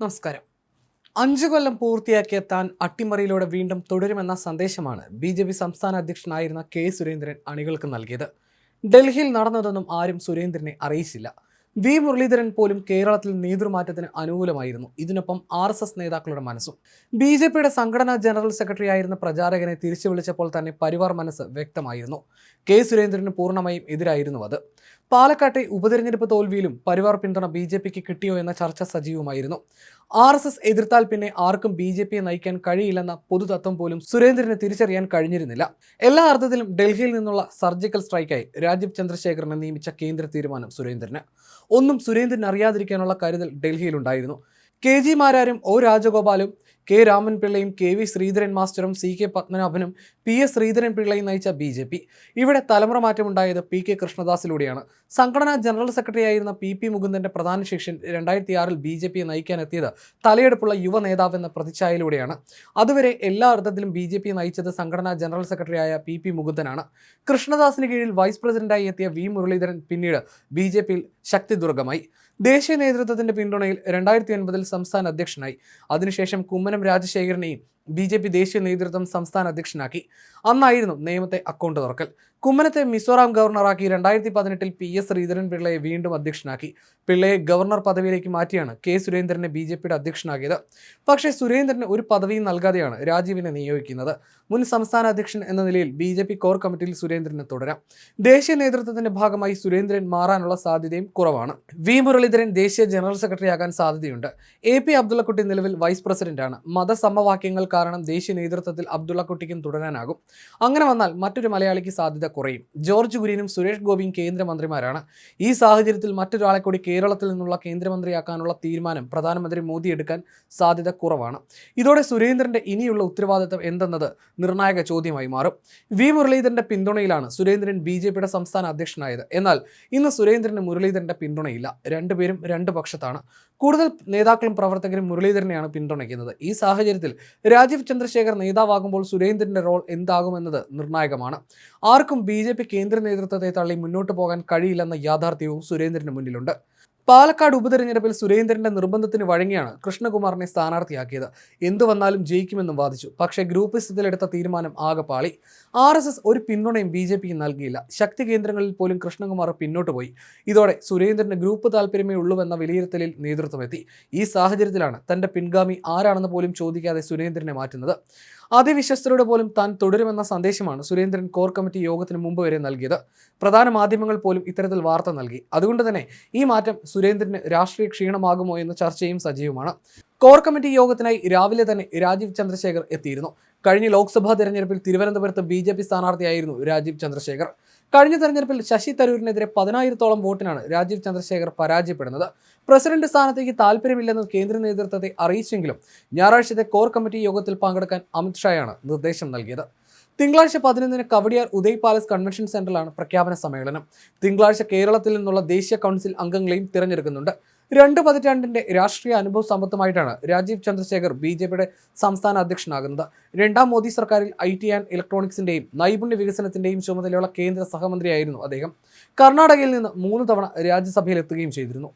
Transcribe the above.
നമസ്കാരം. അഞ്ചു കൊല്ലം പൂർത്തിയാക്കിയ താൻ അട്ടിമറിയിലൂടെ വീണ്ടും തുടരുമെന്ന സന്ദേശമാണ് ബി ജെ പി സംസ്ഥാന അധ്യക്ഷനായിരുന്ന കെ സുരേന്ദ്രൻ അണികൾക്ക് നൽകിയത്. ഡൽഹിയിൽ നടന്നതൊന്നും ആരും സുരേന്ദ്രനെ അറിയിച്ചില്ല. വി മുരളീധരൻ പോലും കേരളത്തിൽ നേതൃമാറ്റത്തിന് അനുകൂലമായിരുന്നു. ഇതിനൊപ്പം ആർ എസ് എസ് നേതാക്കളുടെ മനസ്സും. ബി ജെ പിയുടെ സംഘടനാ ജനറൽ സെക്രട്ടറി ആയിരുന്ന പ്രചാരകനെ തിരിച്ചു വിളിച്ചപ്പോൾ തന്നെ പരിവാർ മനസ്സ് വ്യക്തമായിരുന്നു. കെ സുരേന്ദ്രന് പൂർണമായും എതിരായിരുന്നു അത്. പാലക്കാട്ടെ ഉപതെരഞ്ഞെടുപ്പ് തോൽവിയിലും പരിവാർ പിന്തുണ ബി ജെ പിക്ക് കിട്ടിയോ എന്ന ചർച്ച സജീവമായിരുന്നു. ആർ എസ് എസ് എതിർത്താൽ പിന്നെ ആർക്കും ബി ജെ പിയെ നയിക്കാൻ കഴിയില്ലെന്ന പൊതുതത്വം പോലും സുരേന്ദ്രന് തിരിച്ചറിയാൻ കഴിഞ്ഞിരുന്നില്ല. എല്ലാ അർത്ഥത്തിലും ഡൽഹിയിൽ നിന്നുള്ള സർജിക്കൽ സ്ട്രൈക്കായി രാജീവ് ചന്ദ്രശേഖരനെ നിയമിച്ച കേന്ദ്ര തീരുമാനം സുരേന്ദ്രന്. ഒന്നും സുരേന്ദ്രൻ അറിയാതിരിക്കാനുള്ള കരുതൽ ഡൽഹിയിലുണ്ടായിരുന്നു കെ ജി മാരാരും ഒ രാജഗോപാലും കെ രാമൻ പിള്ളയും കെ വി ശ്രീധരൻ മാസ്റ്ററും സി കെ പത്മനാഭനും പി എസ് ശ്രീധരൻ പിള്ളയും നയിച്ച ബി ജെ പി. ഇവിടെ തലമുറ മാറ്റമുണ്ടായത് പി കെ കൃഷ്ണദാസിലൂടെയാണ്. സംഘടനാ ജനറൽ സെക്രട്ടറി ആയിരുന്ന പി പി മുകുന്ദന്റെ പ്രധാന ശിഷ്യൻ രണ്ടായിരത്തി ആറിൽ ബി ജെ പിയെ നയിക്കാനെത്തിയത് തലയെടുപ്പുള്ള യുവ നേതാവെന്ന പ്രതിച്ഛായയിലൂടെയാണ്. അതുവരെ എല്ലാ അർത്ഥത്തിലും ബി ജെ പി നയിച്ചത് സംഘടനാ ജനറൽ സെക്രട്ടറിയായ പി പി മുകുന്ദനാണ്. കൃഷ്ണദാസിന് കീഴിൽ വൈസ് പ്രസിഡന്റായി എത്തിയ വി മുരളീധരൻ പിന്നീട് ബി ജെ പിയിൽ ശക്തിദുർഗമായി ദേശീയ നേതൃത്വത്തിന്റെ പിന്തുണയിൽ രണ്ടായിരത്തി ഒൻപതിൽ സംസ്ഥാന അധ്യക്ഷനായി. അതിനുശേഷം കുമ്മനം രാജശേഖരനെയും ബി ജെ പി ദേശീയ നേതൃത്വം സംസ്ഥാന അധ്യക്ഷനാക്കി. അന്നായിരുന്നു നിയമത്തെ അക്കൗണ്ട് തുറക്കൽ. കുമ്മനത്തെ മിസോറാം ഗവർണറാക്കി രണ്ടായിരത്തി പതിനെട്ടിൽ പി എസ് ശ്രീധരൻ പിള്ളയെ വീണ്ടും അധ്യക്ഷനാക്കി. പിള്ളയെ ഗവർണർ പദവിയിലേക്ക് മാറ്റിയാണ് കെ സുരേന്ദ്രനെ ബി ജെ പിയുടെ അധ്യക്ഷനാക്കിയത്. പക്ഷേ സുരേന്ദ്രന് ഒരു പദവിയും നൽകാതെയാണ് രാജീവിനെ നിയോഗിക്കുന്നത്. മുൻ സംസ്ഥാന അധ്യക്ഷൻ എന്ന നിലയിൽ ബി ജെ പി കോർ കമ്മിറ്റിയിൽ സുരേന്ദ്രനെ തുടരാം. ദേശീയ നേതൃത്വത്തിന്റെ ഭാഗമായി സുരേന്ദ്രൻ മാറാനുള്ള സാധ്യതയും കുറവാണ്. വി മുരളീധരൻ ദേശീയ ജനറൽ സെക്രട്ടറി ആകാൻ സാധ്യതയുണ്ട്. എ പി അബ്ദുള്ളക്കുട്ടി നിലവിൽ വൈസ് പ്രസിഡന്റാണ്. മതസമവാക്യങ്ങൾ കാരണം ദേശീയ നേതൃത്വത്തിൽ അബ്ദുള്ളക്കുട്ടിക്കും തുടരാനാകും. അങ്ങനെ വന്നാൽ മറ്റൊരു മലയാളിക്ക് സാധ്യത കുറയും. ജോർജ് കുര്യനും സുരേഷ് ഗോപിയും കേന്ദ്രമന്ത്രിമാരാണ്. ഈ സാഹചര്യത്തിൽ മറ്റൊരാളെ കൂടി കേരളത്തിൽ നിന്നുള്ള കേന്ദ്രമന്ത്രിയാക്കാനുള്ള തീരുമാനം പ്രധാനമന്ത്രി മോദി എടുക്കാൻ സാധ്യത കുറവാണ്. ഇതോടെ സുരേന്ദ്രന്റെ ഇനിയുള്ള ഉത്തരവാദിത്തം എന്തെന്നത് നിർണായക ചോദ്യമായി മാറും. വി. മുരളീധരന്റെ പിന്തുണയിലാണ് സുരേന്ദ്രൻ ബി ജെ പിയുടെ സംസ്ഥാന അധ്യക്ഷനായത്. എന്നാൽ ഇന്ന് സുരേന്ദ്രന് മുരളീധരന്റെ പിന്തുണയില്ല. രണ്ടുപേരും രണ്ട് പക്ഷത്താണ്. കൂടുതൽ നേതാക്കളും പ്രവർത്തകരും മുരളീധരനെയാണ് പിന്തുണയ്ക്കുന്നത്. ഈ സാഹചര്യത്തിൽ രാജീവ് ചന്ദ്രശേഖർ നേതാവാകുമ്പോൾ സുരേന്ദ്രന്റെ റോൾ എന്താകുമെന്നത് നിർണായകമാണ്. ആർക്കും ബി കേന്ദ്ര നേതൃത്വത്തെ തള്ളി മുന്നോട്ട് പോകാൻ കഴിയില്ലെന്ന യാഥാർത്ഥ്യവും സുരേന്ദ്രന് മുന്നിലുണ്ട്. പാലക്കാട് ഉപതെരഞ്ഞെടുപ്പിൽ സുരേന്ദ്രന്റെ നിർബന്ധത്തിന് വഴങ്ങിയാണ് കൃഷ്ണകുമാറിനെ സ്ഥാനാർത്ഥിയാക്കിയത്. എന്തു വന്നാലും ജയിക്കുമെന്നും വാദിച്ചു. പക്ഷേ ഗ്രൂപ്പ് സ്ഥിതിയിലെടുത്ത തീരുമാനം ആകെ പാളി. ആർ എസ് എസ് ഒരു പിന്തുണയും ബി ജെ പിക്ക് നൽകിയില്ല. ശക്തി കേന്ദ്രങ്ങളിൽ പോലും കൃഷ്ണകുമാർ പിന്നോട്ട് പോയി. ഇതോടെ സുരേന്ദ്രന് ഗ്രൂപ്പ് താല്പര്യമേ ഉള്ളൂവെന്ന വിലയിരുത്തലിൽ നേതൃത്വമെത്തി ഈ സാഹചര്യത്തിലാണ് തന്റെ പിൻഗാമി ആരാണെന്ന് പോലും ചോദിക്കാതെ സുരേന്ദ്രനെ മാറ്റുന്നത്. അതിവിശ്വസ്തരുടെ പോലും താൻ തുടരുമെന്ന സന്ദേശമാണ് സുരേന്ദ്രൻ കോർ കമ്മിറ്റി യോഗത്തിന് മുമ്പ് വരെ നൽകിയത്. പ്രധാന മാധ്യമങ്ങൾ പോലും ഇത്തരത്തിൽ വാർത്ത നൽകി. അതുകൊണ്ട് തന്നെ ഈ മാറ്റം സുരേന്ദ്രന് രാഷ്ട്രീയ ക്ഷീണമാകുമോ എന്ന ചർച്ചയും സജീവമാണ്. കോർ കമ്മിറ്റി യോഗത്തിനായി രാവിലെ തന്നെ രാജീവ് ചന്ദ്രശേഖർ എത്തിയിരുന്നു. കഴിഞ്ഞ ലോക്സഭാ തെരഞ്ഞെടുപ്പിൽ തിരുവനന്തപുരത്ത് ബി ജെ പി സ്ഥാനാർത്ഥിയായിരുന്നു രാജീവ് ചന്ദ്രശേഖർ. കഴിഞ്ഞ തെരഞ്ഞെടുപ്പിൽ ശശി തരൂരിനെതിരെ പതിനായിരത്തോളം വോട്ടിനാണ് രാജീവ് ചന്ദ്രശേഖർ പരാജയപ്പെടുന്നത്. പ്രസിഡന്റ് സ്ഥാനത്തേക്ക് താല്പര്യമില്ലെന്ന് കേന്ദ്ര നേതൃത്വത്തെ അറിയിച്ചെങ്കിലും ഞായറാഴ്ചത്തെ കോർ കമ്മിറ്റി യോഗത്തിൽ പങ്കെടുക്കാൻ അമിത്ഷായാണ് നിർദ്ദേശം നൽകിയത്. തിങ്കളാഴ്ച പതിനൊന്നിന് കവടിയാർ ഉദയ് പാലസ് കൺവെൻഷൻ സെന്ററിലാണ് പ്രഖ്യാപന സമ്മേളനം. തിങ്കളാഴ്ച കേരളത്തിൽ നിന്നുള്ള ദേശീയ കൗൺസിൽ അംഗങ്ങളെയും തിരഞ്ഞെടുക്കുന്നുണ്ട്. രണ്ട് പതിറ്റാണ്ടിന്റെ രാഷ്ട്രീയ അനുഭവ സമ്പത്തുമായിട്ടാണ് രാജീവ് ചന്ദ്രശേഖർ ബി ജെ പിയുടെ സംസ്ഥാന അധ്യക്ഷനാകുന്നത്. രണ്ടാം മോദി സർക്കാരിൽ ഐ ടി ആൻഡ് ഇലക്ട്രോണിക്സിന്റെയും നൈപുണ്യ വികസനത്തിന്റെയും ചുമതലയുള്ള കേന്ദ്ര സഹമന്ത്രിയായിരുന്നു അദ്ദേഹം. കർണാടകയിൽ നിന്ന് മൂന്ന് തവണ രാജ്യസഭയിൽ എത്തുകയും ചെയ്തിരുന്നു.